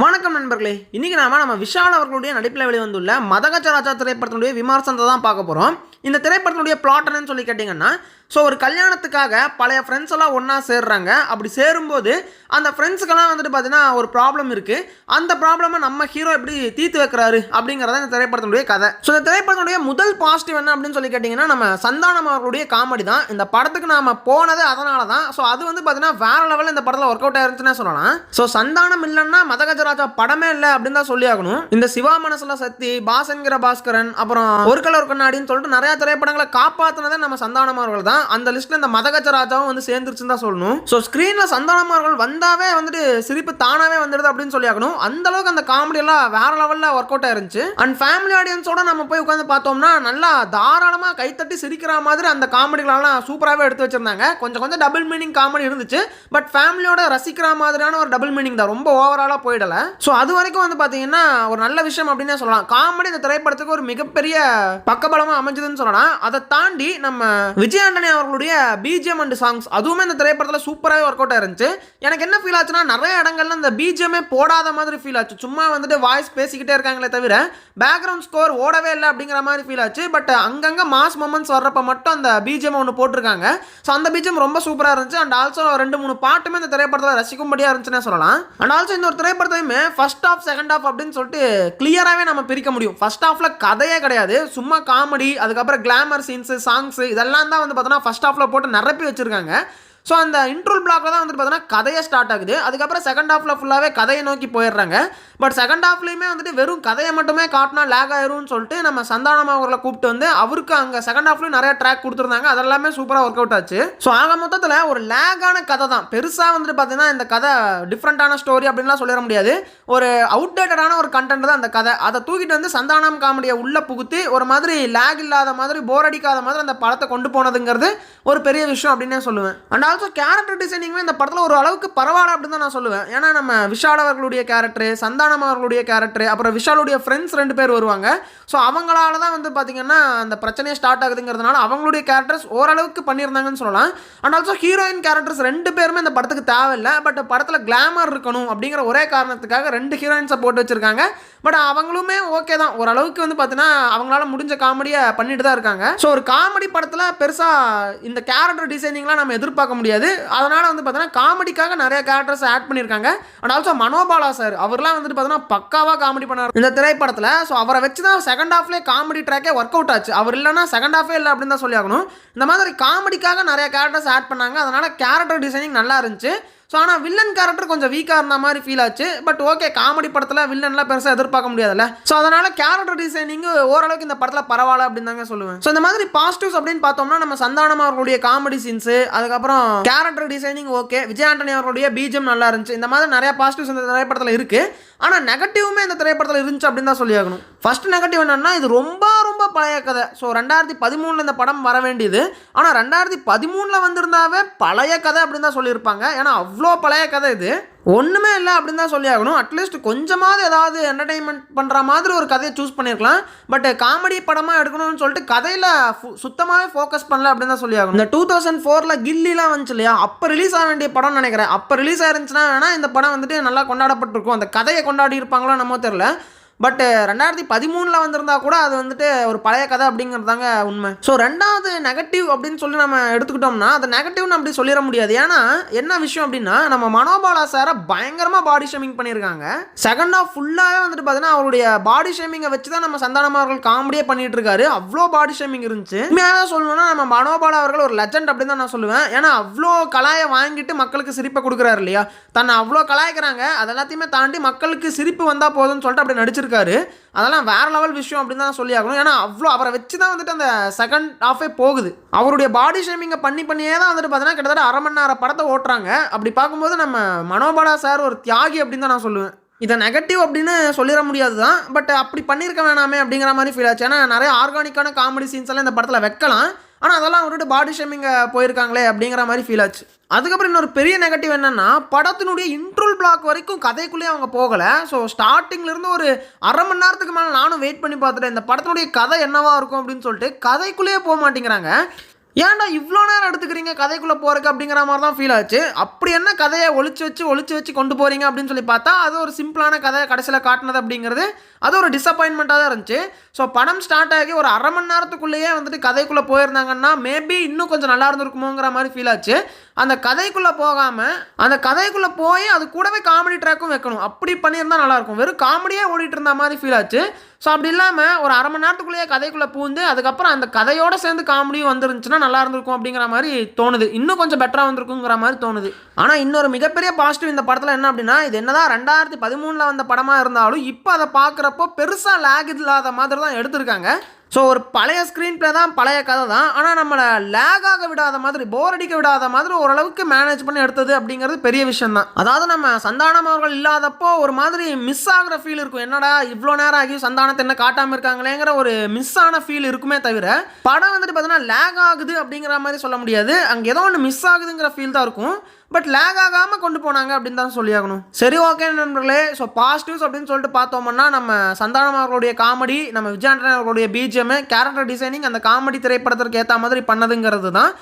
வணக்கம் நண்பர்களே. இன்றைக்கி நாம நம்ம விஷால் அவர்களுடைய நடிப்பில் வெளிவந்துள்ள மதகச்சராஜா திரைப்படத்தினுடைய விமர்சனத்தை தான் பார்க்க போகிறோம் இந்த திரைப்படத்தினுடைய பிளாட் என்னன்னு சொல்லி கேட்டிங்கன்னா ஸோ ஒரு கல்யாணத்துக்காக பழைய ஃப்ரெண்ட்ஸ் எல்லாம் ஒன்றா சேர்றாங்க. அப்படி சேரும்போது அந்த ஃப்ரெண்ட்ஸுக்கெல்லாம் வந்துட்டு பார்த்தீங்கன்னா ஒரு ப்ராப்ளம் இருக்குது அந்த ப்ராப்ளமை நம்ம ஹீரோ எப்படி தீர்த்து வைக்கிறாரு அப்படிங்கிறத இந்த திரைப்படத்தினுடைய கதை. ஸோ இந்த திரைப்படத்தினுடைய முதல் பாசிட்டிவ் என்ன அப்படின்னு சொல்லி கேட்டிங்கன்னா நம்ம சந்தானம் அவர்களுடைய காமெடி தான். இந்த படத்துக்கு நாம் போனது அதனால தான் ஸோ அது வந்து பார்த்தீங்கன்னா வேற லெவலில் இந்த படத்தில் ஒர்க் அவுட் ஆயிருச்சுன்னே சொல்லலாம். ஸோ சந்தானம் இல்லைன்னா மதகஜராஜா படமே இல்லை அப்படின்னு தான் சொல்லி ஆகணும் இந்த சிவா மனசுல சக்தி பாசன்கிற பாஸ்கரன் அப்புறம் ஒரு கலர் கண்ணாடின்னு சொல்லிட்டு நிறைய திரைப்படங்களை காப்பாற்றினதே நம்ம சந்தானமார்கள் தான். அந்த லிஸ்ட்டில் இந்த மதகஜராஜாவும் வந்து சேர்ந்துருச்சுன்னு தான் சொல்லணும். ஸோ ஸ்க்ரீனில் சந்தானமார்கள் வந்தாவே வந்துட்டு சிரிப்பு தானாவே வந்துடுது அப்படின்னு சொல்லி ஆகணும். அந்த அளவுக்கு அந்த காமெடி எல்லாம் வேற லெவலில் ஒர்க் அவுட் ஆயிருந்துச்சு. அண்ட் ஃபேமிலி ஆடியன்ஸோட நம்ம போய் உட்காந்து பார்த்தோம்னா நல்லா தாராளமாக கைத்தட்டி சிரிக்கிற மாதிரி அந்த காமெடிகளெல்லாம் சூப்பராகவே எடுத்து வச்சிருந்தாங்க. கொஞ்சம் கொஞ்சம் டபுள் மீனிங் காமெடி இருந்துச்சு. பட் ஃபேமிலியோட ரசிக்கிற மாதிரியான ஒரு டபுள் மீனிங் தான். ரொம்ப ஓவராலாக போயிடல. ஸோ அது வரைக்கும் வந்து பார்த்தீங்கன்னா ஒரு நல்ல விஷயம் அப்படின்னே சொல்லலாம். காமெடி இந்த திரைப்படத்துக்கு ஒரு மிகப்பெரிய பக்கபலமாக அமைஞ்சதுன்னு சொல்லலாம் அதை தாண்டி நம்ம விஜய் ஆண்டனி அவர்களுடைய பிஜிஎம் அண்ட் சாங்ஸ் அதுவுமே இந்த திரைப்படத்தில் சூப்பராகவே ஒர்க் அவுட் இருந்துச்சு. எனக்கு என்ன ஃபீல் ஆச்சுன்னா நிறைய இடங்கள்ல இந்த பிஜிஎம்மே போடாத மாதிரி ஃபீல் ஆச்சு. சும்மா வந்துட்டு வாய்ஸ் பேசிக்கிட்டே இருக்காங்களே தவிர பேக்ரவுண்ட் ஸ்கோர் ஓடவே இல்லை அப்படிங்கிற மாதிரி ஃபீல் ஆச்சு. பட் அங்கங்கே மாஸ் மொமெண்ட்ஸ் வர்றப்ப மட்டும் அந்த பிஜிஎம் ஒன்று போட்டிருக்காங்க. ஸோ அந்த பிஜிஎம் ரொம்ப சூப்பராக இருந்துச்சு. அண்ட் ஆல்சோ ரெண்டு மூணு பாட்டுமே இந்த திரைப்படத்தில் ரசிக்கும்படியாக இருந்துச்சுன்னே சொல்லலாம். அண்ட் ஆல்சோ இந்த ஒரு திரைப்படத்தையுமே ஃபர்ஸ்ட் ஆஃப் செகண்ட் ஆஃப் அப்படின்னு சொல்லிட்டு கிளியராகவே நம்ம பிரிக்க முடியும். ஃபர்ஸ்ட் ஆஃப்ல கதையே கிடையாது. சும்மா காமெடி அதுக்கப்புறம் கிளாமர் சீன்ஸு சாங்ஸ் இதெல்லாம் தான் வந்து பார்த்தோன்னா ஃபர்ஸ்ட் ஆஃப்ல போட்டு நிரப்பி வச்சிருக்காங்க. ஸோ அந்த இன்ட்ரோல் பிளாக்ல தான் வந்துட்டு பார்த்தீங்கன்னா கதையே ஸ்டார்ட் ஆகுது. அதுக்கப்புறம் செகண்ட் ஹாஃபில் ஃபுல்லாகவே கதையை நோக்கி போயிடுறாங்க. பட் செகண்ட் ஹாஃப்லேயுமே வந்துட்டு வெறும் கதையை மட்டுமே காட்டினா லேக் ஆயிரும்னு சொல்லிட்டு நம்ம சந்தானம் அவர்களை கூப்பிட்டு வந்து அவருக்கு அங்கே செகண்ட் ஹாஃப்லேயும் நிறைய ட்ராக் கொடுத்துருந்தாங்க. அதெல்லாமே சூப்பராக ஒர்க் அவுட் ஆச்சு. ஸோ ஆக மொத்தத்தில் ஒரு லேகான கதை தான். பெருசாக வந்துட்டு பார்த்தீங்கன்னா இந்த கதை டிஃப்ரெண்ட்டான ஸ்டோரி அப்படின்லாம் சொல்லிட முடியாது. ஒரு அவுடேட்டடான ஒரு கண்டென்ட் தான் அந்த கதை. அதை தூக்கிட்டு வந்து சந்தானம் காமெடியை உள்ளே புகுத்தி ஒரு மாதிரி லேக் இல்லாத மாதிரி போர் அடிக்காத மாதிரி அந்த படத்தை கொண்டு போனதுங்கிறது ஒரு பெரிய விஷயம் அப்படின்னே சொல்லுவேன். அண்ட் ஆல்சோ கேரக்டர் டிசைனிங்குமே இந்த படத்தில் ஒரு அளவுக்கு பரவாயில்ல அப்படின்னு தான் நான் சொல்லுவேன். ஏன்னா நம்ம விஷால் அவர்களுடைய கேரக்டர் சந்தானம் அவர்களுடைய கேரக்டர் அப்புறம் விஷாலுடைய ஃப்ரெண்ட்ஸ் ரெண்டு பேர் வருவாங்க. ஸோ அவங்களால தான் வந்து பார்த்தீங்கன்னா அந்த பிரச்சனையே ஸ்டார்ட் ஆகுதுங்கிறதுனால அவங்களுடைய கேரக்டர்ஸ் ஓரளவுக்கு பண்ணியிருந்தாங்கன்னு சொல்லலாம். அண்ட் ஆல்சோ ஹீரோயின் கேரக்டர்ஸ் ரெண்டு பேருமே இந்த படத்துக்கு தேவையில்லை. பட் படத்தில் கிளாமர் இருக்கணும் அப்படிங்கிற ஒரே காரணத்துக்காக ரெண்டு ஹீரோயின்ஸை போட்டு வச்சிருக்காங்க. பட் அவங்களுமே ஓகே தான். ஓரளவுக்கு வந்து பார்த்தீங்கன்னா அவங்களால முடிஞ்ச காமெடியை பண்ணிட்டு தான் இருக்காங்க. ஸோ ஒரு காமெடி படத்தில் பெருசாக இந்த கேரக்டர் டிசைனிங்லாம் நம்ம எதிர்பார்க்க முடியாது. அதனால் வந்து பார்த்தீங்கன்னா காமெடிக்காக நிறைய கேரக்டர்ஸ் ஆட் பண்ணியிருக்காங்க அண்ட் ஆல்சோ மனோபாலா சார் அவர்லாம் வந்துட்டு பார்த்தீங்கன்னா பக்காவாக காமெடி பண்ணார். இந்த திரைப்படத்தில் ஸோ அவரை வச்சு தான் செகண்ட் ஹாஃப்லேயே காமெடி ட்ராக்கே ஒர்க் அவுட் ஆச்சு. அவர் இல்லைனா செகண்ட் ஹாஃபே இல்லை அப்படின்னு தான் சொல்லி ஆகணும். இந்த மாதிரி காமெடிக்காக நிறைய கேரக்டர்ஸ் ஆட் பண்ணாங்க. அதனால் கேரக்டர் டிசைனிங் நல்லா இருந்துச்சு. ஸோ ஆனால் வில்லன் கேரக்டர் கொஞ்சம் வீக்காக இருந்த மாதிரி ஃபீல் ஆச்சு. பட் ஓகே காமெடி படத்தில் வில்லன்லாம் பெருசாக எதிர்பார்க்க முடியாதுல்ல? ஸோ அதனால் கேரக்டர் டிசைனிங் ஓரளவுக்கு இந்த படத்தில் பரவாயில்ல அப்படின்னு தாங்க சொல்லுவேன். ஸோ இந்த மாதிரி பாசிட்டிவ்ஸ் அப்படின்னு பார்த்தோம்னா நம்ம சந்தானம் அவர்களுடைய காமெடி சீன்ஸு அதுக்கப்புறம் character designing okay Vijay Antony அவர்களுடைய பீஜம் நல்லா இருந்துச்சு. இந்த மாதிரி நிறைய பாசிட்டிவ்ஸ் இந்த திரைப்படத்தில் இருக்குது ஆனால் நெகட்டிவுமே இந்த திரைப்படத்தில் இருந்துச்சு அப்படின்னு தான் சொல்லி ஆகணும் ஃபர்ஸ்ட் நெகட்டிவ் என்னன்னா இது ரொம்ப பழைய கதை. ஸோ ரெண்டாயிரத்தி பதிமூணில் இந்த படம் வர வேண்டியது. ஆனால் ரெண்டாயிரத்தி பதிமூணில் வந்திருந்தாவே பழைய கதை அப்படின்னு தான் சொல்லியிருப்பாங்க. ஏன்னா அவ்வளோ பழைய கதை இது. ஒன்றுமே இல்லை அப்படின்னு தான் சொல்லி ஆகணும் அட்லீஸ்ட் கொஞ்சமாவது ஏதாவது என்டர்டெயின்மெண்ட் பண்ணுற மாதிரி ஒரு கதையை சூஸ் பண்ணியிருக்கலாம் பட் காமெடி படமாக எடுக்கணும்னு சொல்லிட்டு கதையில் சுத்தமாகவே ஃபோக்கஸ் பண்ணல அப்படின்னு தான் சொல்லி ஆகணும் இந்த டூ தௌசண்ட் ஃபோரில் கில்லிலாம் வந்துச்சு இல்லையா? அப்போ ரிலீஸ் ஆக வேண்டிய படம்னு நினைக்கிறேன். அப்போ ரிலீஸ் ஆயிருந்துச்சுன்னா வேணால் இந்த படம் வந்துட்டு நல்லா கொண்டாடப்பட்டிருக்கும். அந்த கதையை கொண்டாடி இருப்பாங்களோ நம்ம தெரில பட் ரெண்டாயிரத்தி பதிமூணில் வந்திருந்தா கூட அது வந்துட்டு ஒரு பழைய கதை அப்படிங்கிறது தாங்க உண்மை. ஸோ ரெண்டாவது நெகட்டிவ் அப்படின்னு சொல்லி நம்ம எடுத்துக்கிட்டோம்னா அது நெகட்டிவ்னு அப்படி சொல்லிட முடியாது. ஏன்னா என்ன விஷயம் அப்படின்னா நம்ம மனோபாலா சாரை பயங்கரமாக பாடி ஷேமிங் பண்ணியிருக்காங்க செகண்ட் ஆஃப் ஃபுல்லாகவே வந்துட்டு பார்த்தீங்கன்னா அவருடைய பாடி ஷேமிங்கை வச்சு தான் நம்ம சந்தானம் அவர்கள் காமெடியே பண்ணிட்டு இருக்காரு. அவ்வளோ பாடி ஷேமிங் இருந்துச்சு. உண்மையாகவே சொல்லணும்னா நம்ம மனோபாலா அவர்கள் ஒரு லெஜண்ட் அப்படின்னு தான் நான் சொல்லுவேன். ஏன்னா அவ்வளோ கலாயை வாங்கிட்டு மக்களுக்கு சிரிப்பை கொடுக்குறாரு இல்லையா? தன்னை அவ்வளோ கலாய்க்கிறாங்க. அது எல்லாத்தையுமே தாண்டி மக்களுக்கு சிரிப்பு வந்தால் போதும்னு சொல்லிட்டு அப்படி பண்ணியிருக்காரு அதெல்லாம் வேற லெவல் விஷயம் அப்படின்னு தான் சொல்லி ஆகணும் ஏன்னா அவ்வளோ அவரை வச்சு தான் வந்துட்டு அந்த செகண்ட் ஹாஃபே போகுது. அவருடைய பாடி ஷேமிங்கை பண்ணி பண்ணியே தான் வந்துட்டு பார்த்தீங்கன்னா கிட்டத்தட்ட அரை மணி நேரம் படத்தை ஓட்டுறாங்க. அப்படி பார்க்கும்போது நம்ம மனோபாலா சார் ஒரு தியாகி அப்படின்னு தான் நான் சொல்லுவேன். இதை நெகட்டிவ் அப்படின்னு சொல்லிட முடியாது தான் பட் அப்படி பண்ணியிருக்க வேணாமே அப்படிங்கிற மாதிரி ஃபீல் ஆச்சு. ஏன்னா நிறைய ஆர்கானிக்கான காமெடி சீன்ஸ் எல்லாம் இந்த படத்தில் வைக்கலாம். ஆனால் அதெல்லாம் விட்டுட்டு பாடி ஷேமிங்க போயிருக்காங்களே அப்படிங்கிற மாதிரி ஃபீல் ஆச்சு. அதுக்கப்புறம் இன்னொரு பெரிய நெகட்டிவ் என்னென்னா படத்தினுடைய இன்ட்ரோல் பிளாக் வரைக்கும் கதைக்குள்ளேயே அவங்க போகலை. ஸோ ஸ்டார்டிங்லேருந்து ஒரு அரை மணி நேரத்துக்கு மேலே நானும் வெயிட் பண்ணி பார்த்துட்டேன் இந்த படத்தினுடைய கதை என்னவாக இருக்கும் அப்படின்னு சொல்லிட்டு கதைக்குள்ளேயே போக மாட்டேங்கிறாங்க. ஏன்டா இவ்வளோ நேரம் எடுத்துக்கிறீங்க? கதைக்குள்ளே போகிறக்கு அப்படிங்கிற மாதிரி தான் ஃபீல் ஆச்சு. அப்படி என்ன கதையை ஒழிச்சு வச்சு ஒழிச்சு வச்சு கொண்டு போகிறீங்க அப்படின்னு சொல்லி பார்த்தா அது ஒரு சிம்பிளான கதையை கடைசியில் காட்டினது அப்படிங்கிறது அது ஒரு டிசப்பாயின்மெண்ட்டாக தான் இருந்துச்சு. ஸோ படம் ஸ்டார்ட் ஆகி ஒரு அரை மணி நேரத்துக்குள்ளேயே வந்துட்டு கதைக்குள்ளே போயிருந்தாங்கன்னா மேபி இன்னும் கொஞ்சம் நல்லா இருந்திருக்குமோங்கிற மாதிரி ஃபீல் ஆச்சு. அந்த கதைக்குள்ளே போகாமல் அந்த கதைக்குள்ளே போய் அது கூடவே காமெடி ட்ராக்கும் வைக்கணும். அப்படி பண்ணியிருந்தா நல்லாயிருக்கும் வெறும் காமெடியே ஓடிட்டு இருந்த மாதிரி ஃபீல் ஆச்சு. ஸோ அப்படி இல்லாமல் ஒரு அரை மணி நேரத்துக்குள்ளேயே கதைக்குள்ளே பூந்து அதுக்கப்புறம் அந்த கதையோடு சேர்ந்து காமெடியும் வந்துருந்துச்சுன்னா நல்லா இருந்திருக்கும் அப்படிங்கிற மாதிரி தோணுது. இன்னும் கொஞ்சம் பெட்டராக வந்திருக்குங்கிற மாதிரி தோணுது. ஆனால் இன்னொரு மிகப்பெரிய பாசிட்டிவ் இந்த படத்தில் என்ன அப்படின்னா இது என்னதான் ரெண்டாயிரத்தி பதிமூணில் வந்த படமாக இருந்தாலும் இப்போ அதை பார்க்குறப்போ பெருசாக லேக் இல்லாத மாதிரி தான் எடுத்திருக்காங்க. ஸோ ஒரு பழைய ஸ்க்ரீன் ப்ளே தான் பழைய கதை தான். ஆனால் நம்மளை லேக் ஆக விடாத மாதிரி போர் அடிக்க விடாத மாதிரி ஓரளவுக்கு மேனேஜ் பண்ணி எடுத்தது அப்படிங்கிறது பெரிய விஷயம் தான். அதாவது நம்ம சந்தானம் அவர்கள் இல்லாதப்போ ஒரு மாதிரி மிஸ் ஆகிற ஃபீல் இருக்கும். என்னடா இவ்வளோ நேரம் ஆகி சந்தானத்தை என்ன காட்டாமல் இருக்காங்களேங்கிற ஒரு மிஸ் ஆன ஃபீல் இருக்குமே தவிர படம் வந்துட்டு பார்த்தீங்கன்னா லேக் ஆகுது அப்படிங்கிற மாதிரி சொல்ல முடியாது. அங்கே ஏதோ ஒன்று மிஸ் ஆகுதுங்கிற ஃபீல் தான் இருக்கும். பட் லேக் ஆகாமல் கொண்டு போனாங்க அப்படின்னு தான் சொல்லியாகணும். சரி ஓகே நண்பர்களே. ஸோ பாசிட்டிவ்ஸ் அப்படின்னு சொல்லிட்டு பார்த்தோம்னா நம்ம சந்தானம் அவர்களுடைய காமெடி நம்ம விஜயாண்டன் அவர்களுடைய பிஜிஎம் கேரக்டர் டிசைனிங் அந்த காமெடி திரைப்படத்திற்கு ஏற்ற மாதிரி பண்ணதுங்கிறது தான்.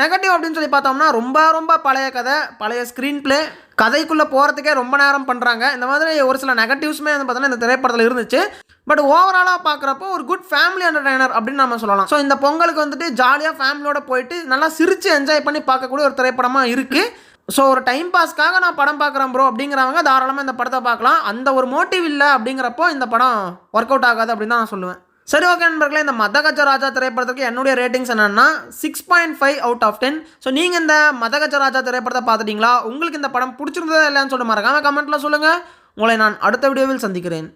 நெகட்டிவ் அப்படின்னு சொல்லி பார்த்தோம்னா ரொம்ப ரொம்ப பழைய கதை பழைய ஸ்க்ரீன் ப்ளே கதைக்குள்ளே போகிறதுக்கே ரொம்ப நேரம் பண்ணுறாங்க இந்த மாதிரி ஒரு சில நெகட்டிவ்ஸுமே வந்து பார்த்தோன்னா இந்த திரைப்படத்தில் இருந்துச்சு. பட் ஓவராலாக பார்க்குறப்போ ஒரு குட் ஃபேமிலி என்டர்டைனர் அப்படின்னு நம்ம சொல்லலாம். ஸோ இந்த பொங்கலுக்கு வந்துட்டு ஜாலியாக ஃபேமிலியோட போயிட்டு நல்லா சிரித்து என்ஜாய் பண்ணி பார்க்கக்கூடிய ஒரு திரைப்படமாக இருக்குது ஸோ ஒரு டைம் பாஸ்க்காக நான் படம் பார்க்குறேன் ப்ரோ அப்படிங்கிறவங்க தாராளமாக இந்த படத்தை பார்க்கலாம். அந்த ஒரு மோட்டிவ் இல்லை அப்படிங்கிறப்போ இந்த படம் ஒர்க் அவுட் ஆகாது அப்படின்னு தான் நான் சொல்லுவேன். சரி ஓகே நண்பர்களே இந்த மதகஜ ராஜா திரைப்படத்துக்கு என்னுடைய ரேட்டிங்ஸ் என்னென்னா six point five out of ten so நீங்கள் இந்த மதகஜ ராஜா திரைப்படத்தை பார்த்துட்டீங்களா? உங்களுக்கு இந்த படம் பிடிச்சிருந்ததா இல்லைன்னு சொல்லிட்டு மறக்காமல் கமெண்ட்டில் சொல்லுங்கள் உங்களை நான் அடுத்த வீடியோவில் சந்திக்கிறேன்.